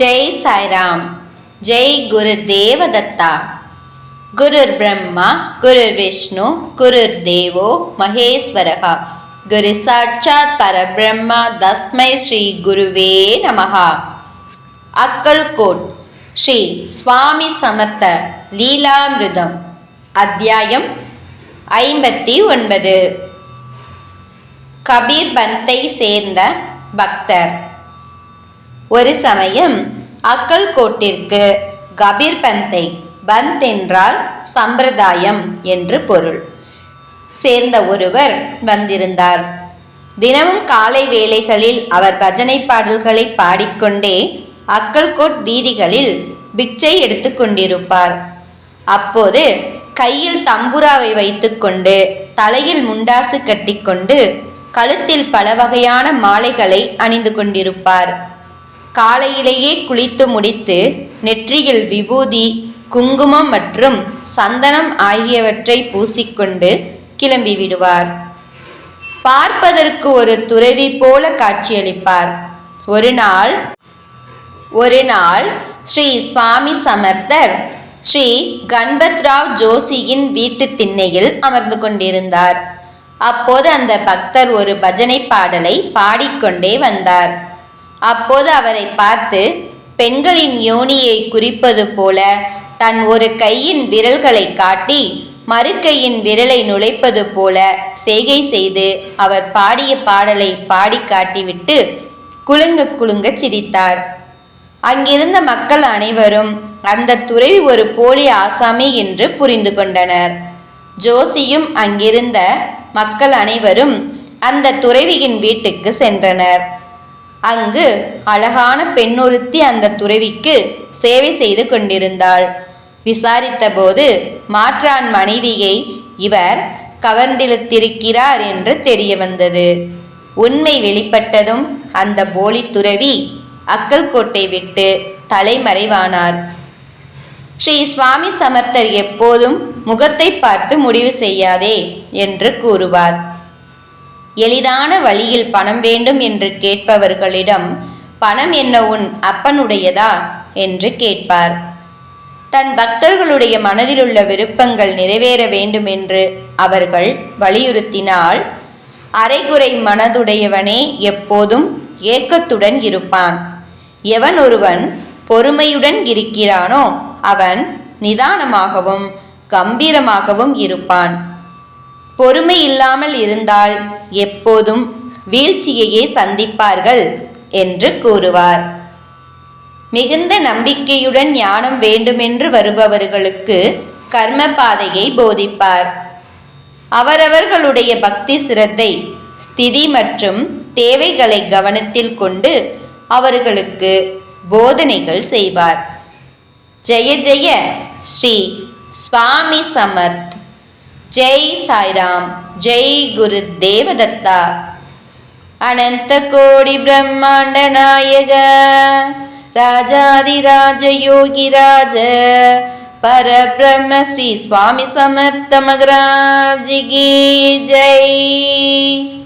ஜெய் சாய்ராம். ஜெய் குரு தேவதத்தா. குருர் பிரம்மா குருர் விஷ்ணு குருர் தேவோ மகேஸ்வரகா குரு சாட்சாத் பரபிரம்மா தஸ்மை ஸ்ரீ குருவே நமஹா. அக்கல்கோட் ஸ்ரீ சுவாமி சமர்த்த லீலாமிருதம். அத்தியாயம் ஐம்பத்தி ஒன்பது. கபீர் பந்தை சேர்ந்த பக்தர். ஒரு சமயம் அக்கல்கோட்டிற்கு கபீர் பந்தை பந்த் என்றால் சம்பிரதாயம் என்று பொருள். சேர்ந்த ஒருவர் வந்திருந்தார். தினமும் காலை வேளைகளில் அவர் பஜனை பாடல்களை பாடிக்கொண்டே அக்கல்கோட் வீதிகளில் பிச்சை எடுத்து கொண்டிருப்பார். அப்போது கையில் தம்புராவை வைத்துக்கொண்டு தலையில் முண்டாசு கட்டிக்கொண்டு கழுத்தில் பல வகையான மாலைகளை அணிந்து கொண்டிருப்பார். காலையிலேயே குளித்து முடித்து நெற்றியில் விபூதி குங்குமம் மற்றும் சந்தனம் ஆகியவற்றை பூசிக்கொண்டு கிளம்பி விடுவார். பார்ப்பதற்கு ஒரு துறவி போல காட்சியளிப்பார். ஒரு நாள் ஒரு நாள் ஸ்ரீ சுவாமி சமர்த்தர் ஸ்ரீ கண்பத்ராவ் ஜோஷியின் வீட்டு திண்ணையில் அமர்ந்து கொண்டிருந்தார். அப்போது அந்த பக்தர் ஒரு பஜனை பாடலை பாடிக்கொண்டே வந்தார். அப்போது அவரை பார்த்து பெண்களின் யோனியை குறிப்பது போல தன் ஒரு கையின் விரல்களை காட்டி மறு கையின் விரலை நுழைப்பது போல செய்கை செய்து அவர் பாடிய பாடலை பாடி காட்டிவிட்டு குலுங்க குலுங்க சிரித்தார். அங்கிருந்த மக்கள் அனைவரும் அந்த துறவி ஒரு போலி ஆசாமி என்று புரிந்து கொண்டனர். ஜோசியும் அங்கிருந்த மக்கள் அனைவரும் அந்த துறவியின் வீட்டுக்கு சென்றனர். அங்கு அழகான பெண்ணொருத்தி அந்த துறவிக்கு சேவை செய்து கொண்டிருந்தாள். விசாரித்தபோது மாற்றான் மனைவியை இவர் கவர்ந்திழுத்திருக்கிறார் என்று தெரிய வந்தது. உண்மை வெளிப்பட்டதும் அந்த போலி துறவி அக்கல்கோட்டை விட்டு தலைமறைவானார். ஸ்ரீ சுவாமி சமர்த்தர் எப்போதும் முகத்தை பார்த்து முடிவு செய்யாதே என்று கூறுவார். எளிதான வழியில் பணம் வேண்டும் என்று கேட்பவர்களிடம் பணம் என்ன உன் அப்பனுடையதா? என்று கேட்பார். தன் பக்தர்களுடைய மனதிலுள்ள விருப்பங்கள் நிறைவேற வேண்டும் என்று அவர்கள் வலியுறுத்தினால் அரைகுறை மனதுடையவனே எப்போதும் ஏக்கத்துடன் இருப்பான். எவன் ஒருவன் பொறுமையுடன் இருக்கிறானோ அவன் நிதானமாகவும் கம்பீரமாகவும் இருப்பான். பொறுமை இல்லாமல் இருந்தால் எப்போதும் வீழ்ச்சியையே சந்திப்பார்கள் என்று கூறுவார். மிகுந்த நம்பிக்கையுடன் ஞானம் வேண்டுமென்று வருபவர்களுக்கு கர்ம பாதையை போதிப்பார். அவரவர்களுடைய பக்தி சிரத்தை ஸ்திதி மற்றும் தேவைகளை கவனத்தில் கொண்டு அவர்களுக்கு போதனைகள் செய்வார். ஜெய ஜெய ஸ்ரீ சுவாமி சமர்த். ஜெய் சாய்ராம் ஜெய் குரு தேவதத்தா. அனந்த கோடி பிரம்மாண்ட நாயக ராஜாதிராஜ யோகிராஜ பரபிரம்ம ஸ்ரீ சுவாமி சமர்த்த மகராஜி ஜெய்.